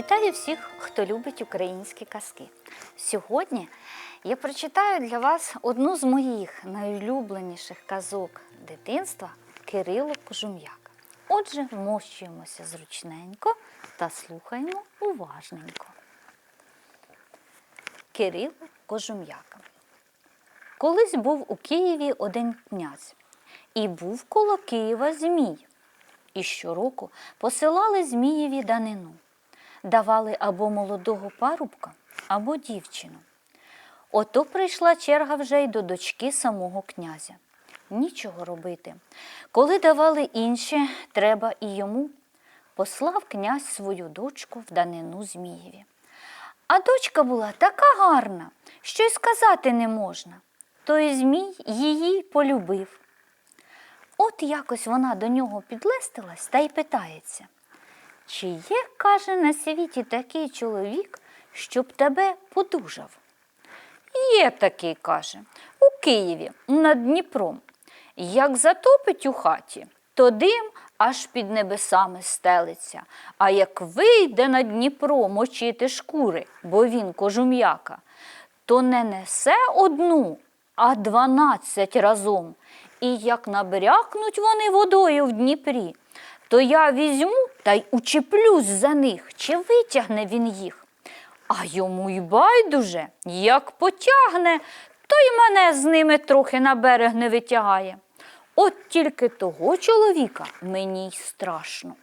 Вітаю всіх, хто любить українські казки. Сьогодні я прочитаю для вас одну з моїх найулюбленіших казок дитинства Кирило Кожум'яка. Отже, вмощуємося зручненько та слухаємо уважненько. Кирило Кожум'яка. Колись був у Києві один князь, і був коло Києва Змій. І щороку посилали Змієві данину, давали або молодого парубка, або дівчину. Ото прийшла черга вже й до дочки самого князя. Нічого робити. Коли давали інші, треба і йому. Послав князь свою дочку в данину Змієві. А дочка була така гарна, що й сказати не можна. Той Змій її полюбив. От якось вона до нього підлестилась та й питається. Чи є, каже, на світі такий чоловік, щоб тебе подужав? Є такий, каже, у Києві над Дніпром. Як затопить у хаті, то дим аж під небесами стелиться, а як вийде на Дніпро мочити шкури, бо він кожум'яка, то не несе одну, а дванадцять разом. І як набрякнуть вони водою в Дніпрі, то я візьму та й учеплюсь за них, чи витягне він їх. А йому й байдуже, як потягне, то й мене з ними трохи на берег не витягає. От тільки того чоловіка мені й страшно.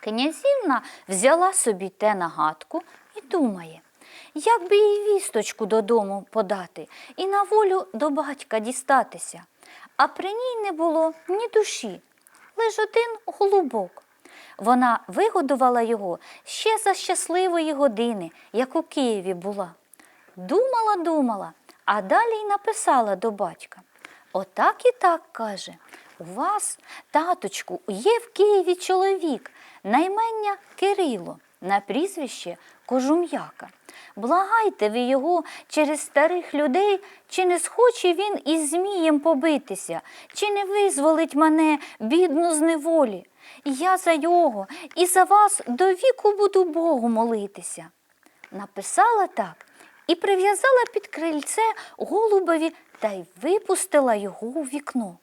Князівна взяла собі те нагадку і думає, як би їй вісточку додому подати і на волю до батька дістатися. А при ній не було ні душі, лиш один голубок. Вона вигодувала його ще за щасливої години, як у Києві була. Думала, думала, а далі й написала до батька. Отак і так каже. У вас, таточку, є в Києві чоловік, наймення Кирило, на прізвище Кожум'яка. Благайте ви його через старих людей, чи не схоче він із Змієм побитися, чи не визволить мене, бідну з неволі. Я за його і за вас до віку буду Богу молитися. Написала так і прив'язала під крильце голубові та й випустила його у вікно.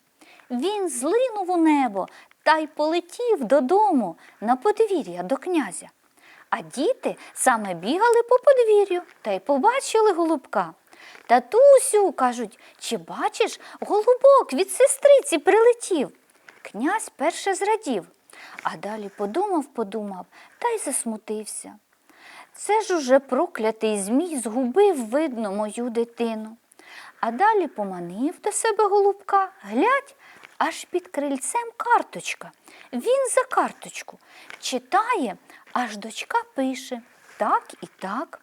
Він злинув у небо та й полетів додому на подвір'я до князя. А діти саме бігали по подвір'ю та й побачили голубка. Татусю, кажуть, чи бачиш, голубок від сестриці прилетів. Князь перше зрадів, а далі подумав, подумав та й засмутився. Це ж уже проклятий Змій згубив, видно, мою дитину. А далі поманив до себе голубка, глядь, аж під крильцем карточка. Він за карточку читає, аж дочка пише так і так.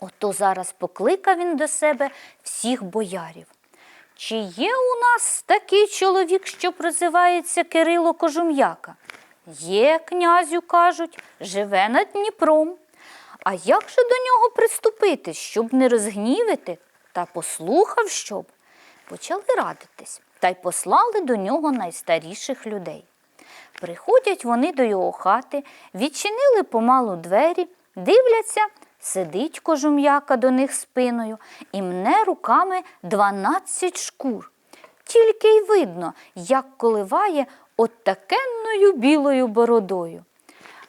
Ото зараз покликав він до себе всіх боярів. Чи є у нас такий чоловік, що прозивається Кирило Кожум'яка? Є, князю, кажуть, живе над Дніпром. А як же до нього приступити, щоб не розгнівити, та послухав, щоб? Почали радитись та й послали до нього найстаріших людей. Приходять вони до його хати, відчинили помалу двері, дивляться, сидить кожум'яка до них спиною і мне руками дванадцять шкур. Тільки й видно, як коливає от такенною білою бородою.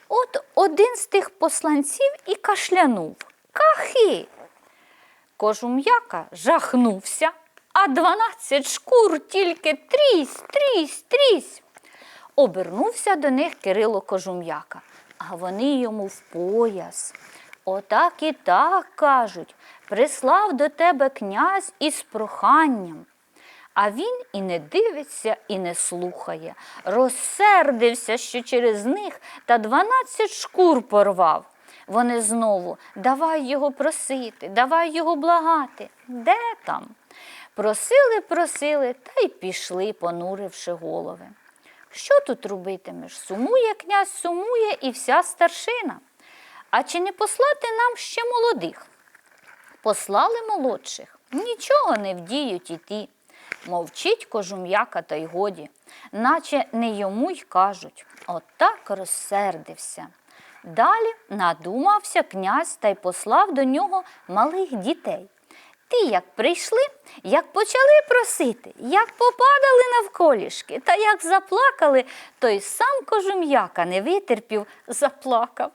От один з тих посланців і кашлянув. Кахи. Кожум'яка жахнувся, а дванадцять шкур тільки трісь, трісь, трісь. Обернувся до них Кирило Кожум'яка, а вони йому в пояс. Отак і так кажуть, прислав до тебе князь із проханням. А він і не дивиться, і не слухає. Розсердився, що через них та дванадцять шкур порвав. Вони знову давай його просити, давай його благати. Де там? Просили, просили та й пішли, понуривши голови. Що тут робитимеш? Сумує князь, сумує і вся старшина. А чи не послати нам ще молодих? Послали молодших, нічого не вдіють і ті. Мовчить кожум'яка та й годі, наче не йому й кажуть. Отак розсердився. Далі надумався князь та й послав до нього малих дітей. Ті, як прийшли, як почали просити, як попадали навколішки, та як заплакали, то й сам кожум'яка не витерпів, заплакав.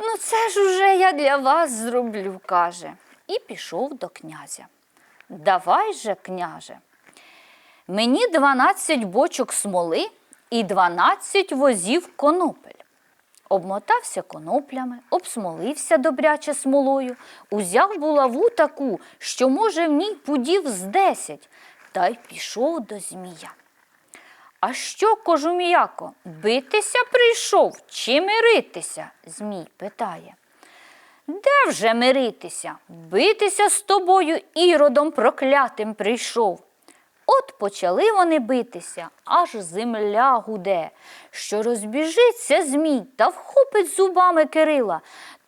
Ну, це ж уже я для вас зроблю, каже, і пішов до князя. Давай же, княже, мені дванадцять бочок смоли і дванадцять возів конопель. Обмотався коноплями, обсмолився добряче смолою, узяв булаву таку, що, може, в ній пудів з десять, та й пішов до змія. А що, кожум'яко, битися прийшов чи миритися? Змій питає. Де вже миритися? Битися з тобою іродом проклятим прийшов. Почали вони битися, аж земля гуде, що розбіжиться змій та вхопить зубами Кирила,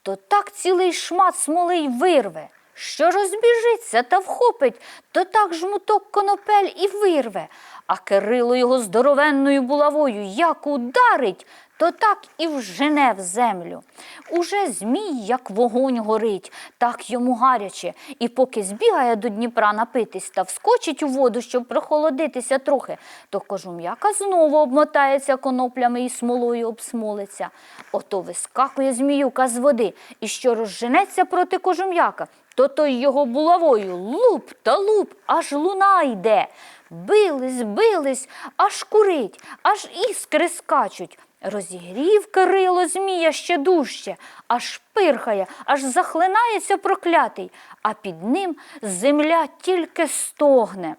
то так цілий шмат смоли й вирве. Що розбіжиться та вхопить, то так жмуток конопель і вирве, а Кирило його здоровенною булавою як ударить, то так і вжене в землю. Уже змій, як вогонь горить, так йому гаряче, і поки збігає до Дніпра напитись та вскочить у воду, щоб прохолодитися трохи, то кожум'яка знову обмотається коноплями і смолою обсмолиться. Ото вискакує зміюка з води, і що розженеться проти кожум'яка, то той його булавою луп та луп, аж луна йде. Бились, бились, аж курить, аж іскри скачуть. Розігрів Кирило Змія ще дужче, аж пирхає, аж захлинається проклятий, а під ним земля тільки стогне.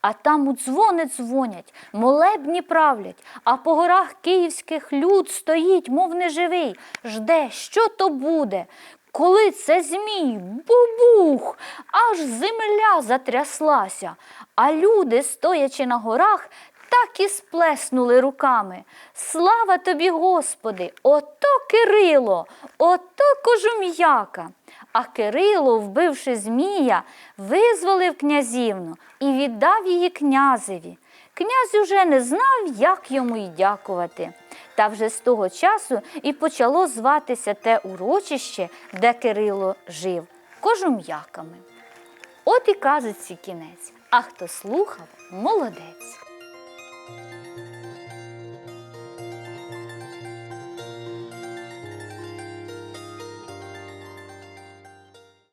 А там у дзвони дзвонять, молебні правлять, а по горах київських люд стоїть, мов неживий, жде, що то буде. Коли це змій, бубух, аж земля затряслася, а люди, стоячи на горах, так і сплеснули руками. Слава тобі, Господи, ото Кирило, ото кожум'яка. А Кирило, вбивши Змія, визволив князівну і віддав її князеві. Князь уже не знав, як йому й дякувати. Та вже з того часу і почало зватися те урочище, де Кирило жив, кожум'яками. От і казиці кінець, а хто слухав, молодець.